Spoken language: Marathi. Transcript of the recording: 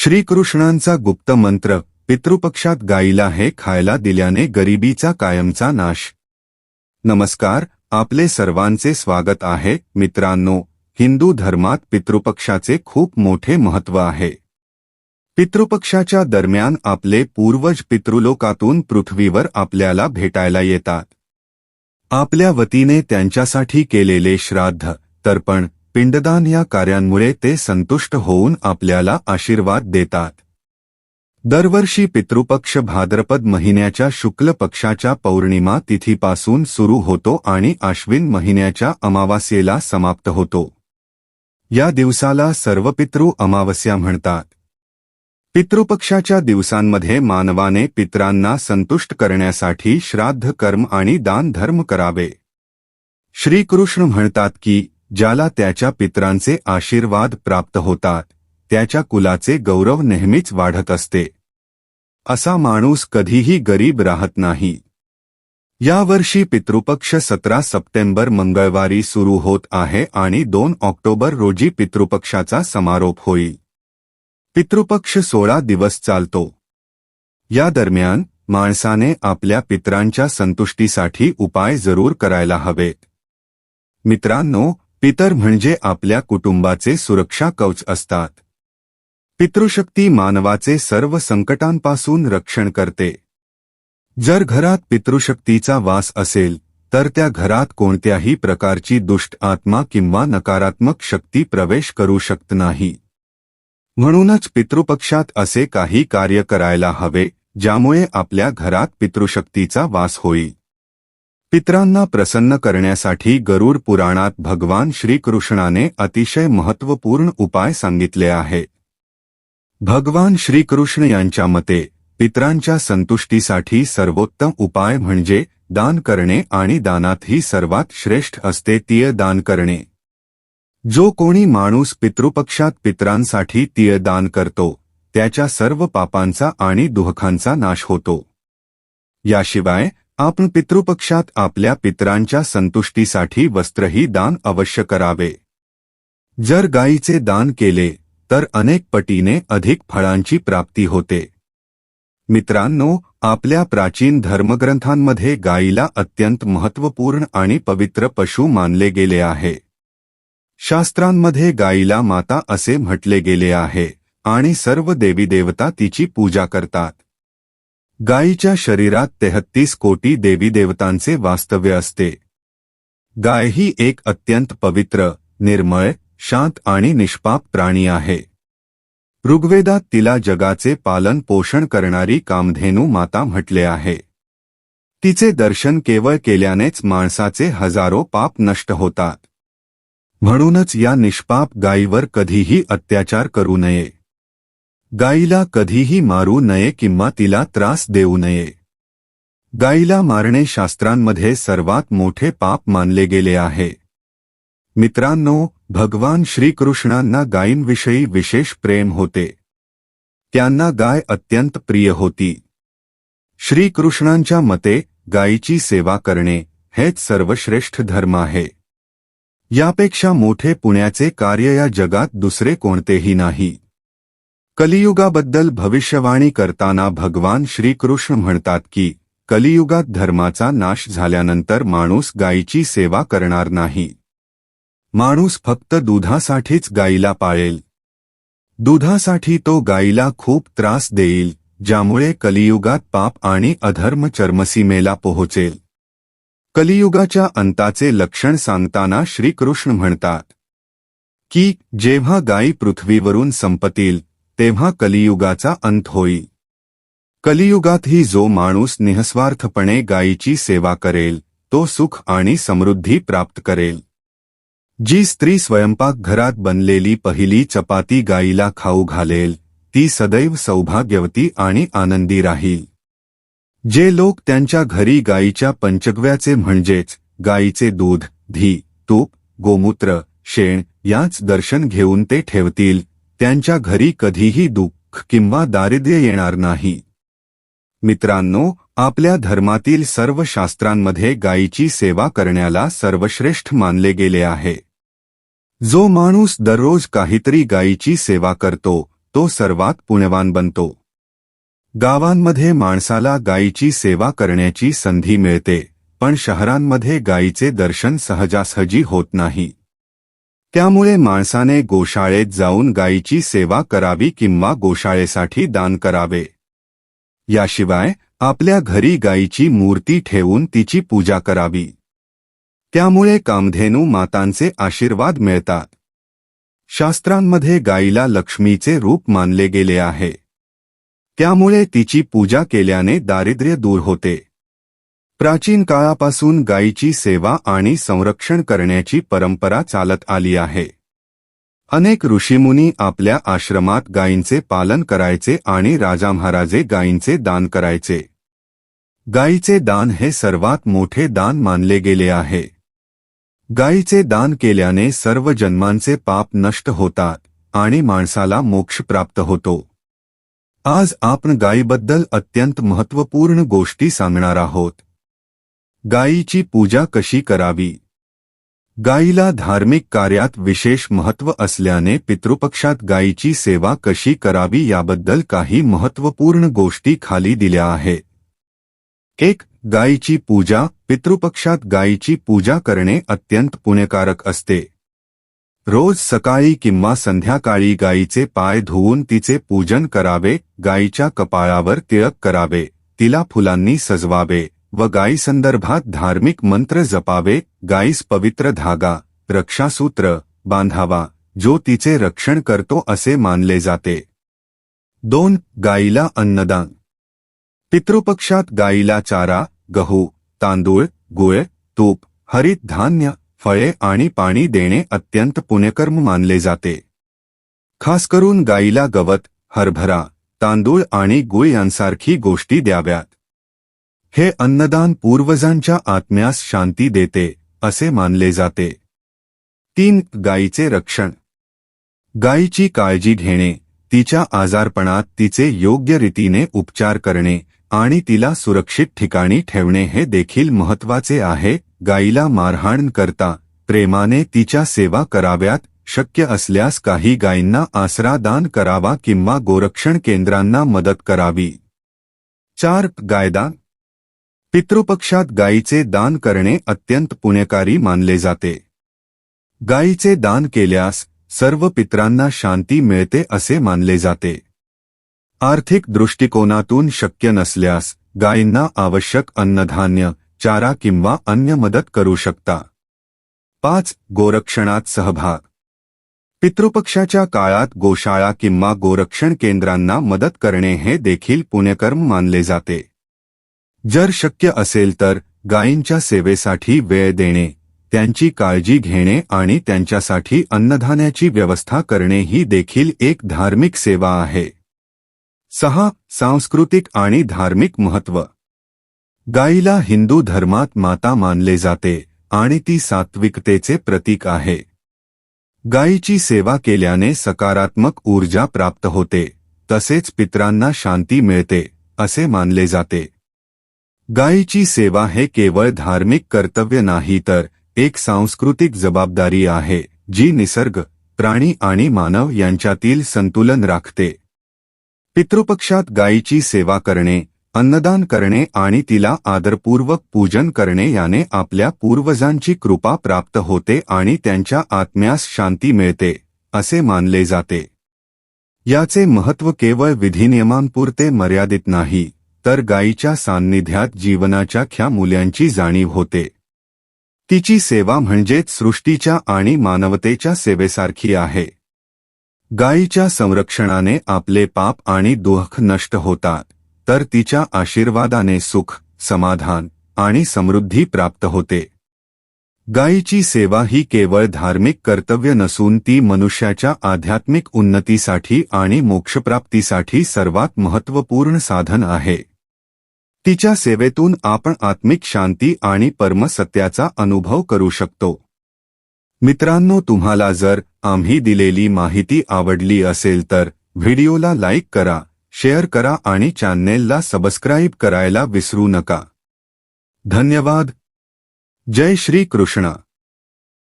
श्रीकृष्णांचा गुप्त मंत्र पितृपक्षात गाईला हे खायला दिल्याने गरिबीचा कायमचा नाश. नमस्कार आपले सर्वांचे स्वागत आहे. मित्रांनो हिंदू धर्मात पितृपक्षाचे खूप मोठे महत्त्व आहे. पितृपक्षाच्या दरम्यान आपले पूर्वज पितृलोकातून पृथ्वीवर आपल्याला भेटायला येतात. आपल्या वतीने त्यांच्यासाठी केलेले श्राद्ध तर्पण पिंडदान या कार्यांमुळे ते संतुष्ट होऊन आपल्याला आशीर्वाद देतात. दरवर्षी पितृपक्ष भाद्रपद महिन्याच्या शुक्ल पक्षाच्या पौर्णिमा तिथीपासून सुरू होतो आणि आश्विन महिन्याच्या अमावास्येला समाप्त होतो. या दिवसाला सर्व पितृ अमावस्या म्हणतात. पितृपक्षाच्या दिवसांमध्ये मानवाने पित्रांना संतुष्ट करण्यासाठी श्राद्ध कर्म आणि दान धर्म करावे. श्रीकृष्ण म्हणतात की ज्याला त्याच्या पित्रांचे आशीर्वाद प्राप्त होतात त्याच्या कुलाचे गौरव नेहमीच वाढत असते. असा माणूस कधीही गरीब राहत नाही. यावर्षी पितृपक्ष सतरा सप्टेंबर मंगळवारी सुरू होत आहे आणि दोन ऑक्टोबर रोजी पितृपक्षाचा समारोप होईल. पितृपक्ष सोळा दिवस चालतो. या दरम्यान माणसाने आपल्या पित्रांच्या संतुष्टीसाठी उपाय जरूर करायला हवेत. मित्रांनो पितर म्हणजे आपल्या कुटुंबाचे सुरक्षा कवच असतात. पितृशक्ती मानवाचे सर्व संकटांपासून रक्षण करते. जर घरात पितृशक्तीचा वास असेल तर त्या घरात कोणत्याही प्रकारची दुष्ट आत्मा किंवा नकारात्मक शक्ती प्रवेश करू शकत नाही. म्हणूनच पितृपक्षात असे काही कार्य करायला हवे ज्यामुळे आपल्या घरात पितृशक्तीचा वास होईल. पित्रांना प्रसन्न करण्यासाठी गरुड पुराणात भगवान श्रीकृष्णाने अतिशय महत्त्वपूर्ण उपाय सांगितले आहे. भगवान श्रीकृष्ण यांच्या मते पित्रांच्या संतुष्टीसाठी सर्वोत्तम उपाय म्हणजे दान करणे आणि दानातही सर्वात श्रेष्ठ असते तीय दान करणे. जो कोणी माणूस पितृपक्षात पित्रांसाठी तीय दान करतो त्याच्या सर्व पापांचा आणि दुःखांचा नाश होतो. याशिवाय आपण पितृपक्षात आपल्या पित्रांच्या संतुष्टीसाठी वस्त्रही दान अवश्य करावे. जर गायीचे दान केले तर अनेक पटीने अधिक फळांची प्राप्ती होते. मित्रांनो आपल्या प्राचीन धर्मग्रंथांमध्ये गायीला अत्यंत महत्त्वपूर्ण आणि पवित्र पशु मानले गेले आहे. शास्त्रांमध्ये गायीला माता असे म्हटले गेले आहे आणि सर्व देवी देवता तिची पूजा करतात. गायीच्या शरीरात तेहत्तीस कोटी देवी देवतांचे वास्तव्य असते. गाय ही एक अत्यंत पवित्र निर्मळ शांत आणि निष्पाप प्राणी आहे. ऋग्वेदात तिला जगाचे पालन पोषण करणारी कामधेनू माता म्हटले आहे. तिचे दर्शन केवळ केल्यानेच माणसाचे हजारो पाप नष्ट होतात. म्हणूनच या निष्पाप गायीवर कधीही अत्याचार करू नये. गायीला कधीही मारू नये किंवा तिला त्रास देऊ नये. गाईला मारणे शास्त्रांमध्ये सर्वात मोठे पाप मानले गेले आहे. मित्रांनो, भगवान श्रीकृष्णांना गायींविषयी विशेष प्रेम होते. त्यांना गाय अत्यंत प्रिय होती. श्रीकृष्णांच्या मते, गायीची सेवा करणे हेच सर्वश्रेष्ठ धर्म आहे. यापेक्षा मोठे पुण्याचे कार्य या जगात दुसरे कोणतेही नाही. कलियुगाबद्दल भविष्यवाणी करताना भगवान श्रीकृष्ण म्हणतात की कलियुगात धर्माचा नाश झाल्यानंतर माणूस गायीची सेवा करणार नाही. माणूस फक्त दुधासाठीच गायीला पाळेल. दुधासाठी तो गायीला खूप त्रास देईल ज्यामुळे कलियुगात पाप आणि अधर्म चर्मसीमेला पोहोचेल. कलियुगाच्या अंताचे लक्षण सांगताना श्रीकृष्ण म्हणतात की जेव्हा गायी पृथ्वीवरून संपतील तेव्हा कलियुगाचा अंत होई. कलियुगातही जो माणूस निःस्वार्थपणे गायीची सेवा करेल तो सुख आणि समृद्धी प्राप्त करेल. जी स्त्री स्वयंपाकघरात बनलेली पहिली चपाती गायीला खाऊ घालेल ती सदैव सौभाग्यवती आणि आनंदी राहील. जे लोक त्यांच्या घरी गायीच्या पंचगव्याचे म्हणजेच गायीचे दूध धी तूप गोमूत्र शेण याच दर्शन घेऊन ते ठेवतील त्यांच्या घरी कधीही दुःख किंवा दारिद्र्य येणार नाही. मित्रांनो आपल्या धर्मातील सर्व शास्त्रांमध्ये गायीची सेवा करण्याला सर्वश्रेष्ठ मानले गेले आहे. जो माणूस दररोज काहीतरी गायीची सेवा करतो तो सर्वात पुण्यवान बनतो. गावांमध्ये माणसाला गायीची सेवा करण्याची संधी मिळते पण शहरांमध्ये गायीचे दर्शन सहजासहजी होत नाही. त्यामुळे माणसाने गोशाळेत जाऊन गायीची सेवा करावी किंवा गोशाळेसाठी दान करावे. याशिवाय आपल्या घरी गायीची मूर्ती ठेवून तिची पूजा करावी. त्यामुळे कामधेनू मातांचे आशीर्वाद मिळतात. शास्त्रांमध्ये गायीला लक्ष्मीचे रूप मानले गेले आहे. त्यामुळे तिची पूजा केल्याने दारिद्र्य दूर होते. प्राचीन काळापासून गायीची सेवा आणि संरक्षण करण्याची परंपरा चालत आली आहे. अनेक ऋषीमुनी आपल्या आश्रमात गायींचे पालन करायचे आणि राजा महाराजे गायींचे दान करायचे. गायीचे दान हे सर्वात मोठे दान मानले गेले आहे. गायीचे दान केल्याने सर्व जन्मांचे पाप नष्ट होतात आणि माणसाला मोक्ष प्राप्त होतो. आज आपण गायीबद्दल अत्यंत महत्त्वपूर्ण गोष्टी सांगणार आहोत. गायीची पूजा कशी करावी? गायीला धार्मिक कार्यात विशेष महत्त्व असल्याने पितृपक्षात गायीची सेवा कशी करावी याबद्दल काही महत्त्वपूर्ण गोष्टी खाली दिल्या आहेत. एक गायीची पूजा. पितृपक्षात गायीची पूजा करणे अत्यंत पुण्यकारक असते. रोज सकाळी किंवा संध्याकाळी गायीचे पाय धुवून तिचे पूजन करावे गायीच्या कपाळावर तिळक करावे तिला फुलांनी सजवावे. व गायीसंदर्भात धार्मिक मंत्र जपावे गायीस पवित्र धागा रक्षासूत्र बांधावा जो तिचे रक्षण करतो असे मानले जाते. दोन गायीला अन्नदान. पितृपक्षात गायीला चारा गहू तांदूळ गुळ तूप हरित धान्य फळे आणि पाणी देणे अत्यंत पुण्यकर्म मानले जाते. खास करून गायीला गवत हरभरा तांदूळ आणि गुळ यांसारखी गोष्टी द्याव्यात. हे अन्नदान पूर्वजांच्या आत्म्यास शांती देते असे मानले जाते. तीन गायीचे रक्षण. गायीची काळजी घेणे तिच्या आजारपणात तिचे योग्य रीतीने उपचार करणे आणि तिला सुरक्षित ठिकाणी ठेवणे हे देखील महत्त्वाचे आहे. गायीला मारहाण करता प्रेमाने तिच्या सेवा कराव्यात शक्य असल्यास काही गायींना आसरादान करावा किंवा गोरक्षण केंद्रांना मदत करावी. चार गायदान पितृपक्षात गायीचे दान करणे अत्यंत पुण्यकारी मानले जाते. गायीचे दान केल्यास सर्व पित्रांना शांती मिळते असे मानले जाते. आर्थिक दृष्टिकोनातून शक्य नसल्यास गायींना आवश्यक अन्नधान्य चारा किंवा अन्य मदत करू शकता. पाच. गोरक्षणात सहभाग. पितृपक्षाच्या काळात गोशाळा किंवा गोरक्षण केंद्रांना मदत करणे हे देखील पुण्यकर्म मानले जाते. जर शक्य असेल तर गायींच्या सेवेसाठी वेळ देणे त्यांची काळजी घेणे आणि त्यांच्यासाठी अन्नधान्याची व्यवस्था करणे ही देखील एक धार्मिक सेवा आहे. सहा सांस्कृतिक आणि धार्मिक महत्त्व. गायीला हिंदू धर्मात माता मानले जाते आणि ती सात्विकतेचे प्रतीक आहे. गायीची सेवा केल्याने सकारात्मक ऊर्जा प्राप्त होते तसेच पित्रांना शांती मिळते असे मानले जाते. गायीची सेवा हे केवळ धार्मिक कर्तव्य नाही तर एक सांस्कृतिक जबाबदारी आहे जी निसर्ग प्राणी आणि मानव यांच्यातील संतुलन राखते. पितृपक्षात गायीची सेवा करणे अन्नदान करणे आणि तिला आदरपूर्वक पूजन करणे याने आपल्या पूर्वजांची कृपा प्राप्त होते आणि त्यांच्या आत्म्यास शांती मिळते असे मानले जाते. याचे महत्त्व केवळ विधिनियमांपुरते मर्यादित नाही. तर गायीच्या सान्निध्यात जीवनाच्या ख्या मूल्यांची जाणीव होते. तिची सेवा म्हणजेच सृष्टीच्या आणि मानवतेच्या सेवेसारखी आहे. गायीच्या संरक्षणाने आपले पाप आणि दुःख नष्ट होतात तर तिच्या आशीर्वादाने सुख समाधान आणि समृद्धी प्राप्त होते. गायीची सेवा ही केवळ धार्मिक कर्तव्य नसून ती मनुष्याच्या आध्यात्मिक उन्नतीसाठी आणि मोक्षप्राप्तीसाठी सर्वात महत्त्वपूर्ण साधन आहे. तिच्या सेवेतून आपण आत्मिक शांती आणि परमसत्याचा अनुभव करू शकतो. मित्रांनो तुम्हाला जर आम्ही दिलेली माहिती आवडली असेल तर व्हिडिओला लाईक करा शेअर करा आणि चॅनेलला सबस्क्राईब करायला विसरू नका. धन्यवाद. जय श्री कृष्ण.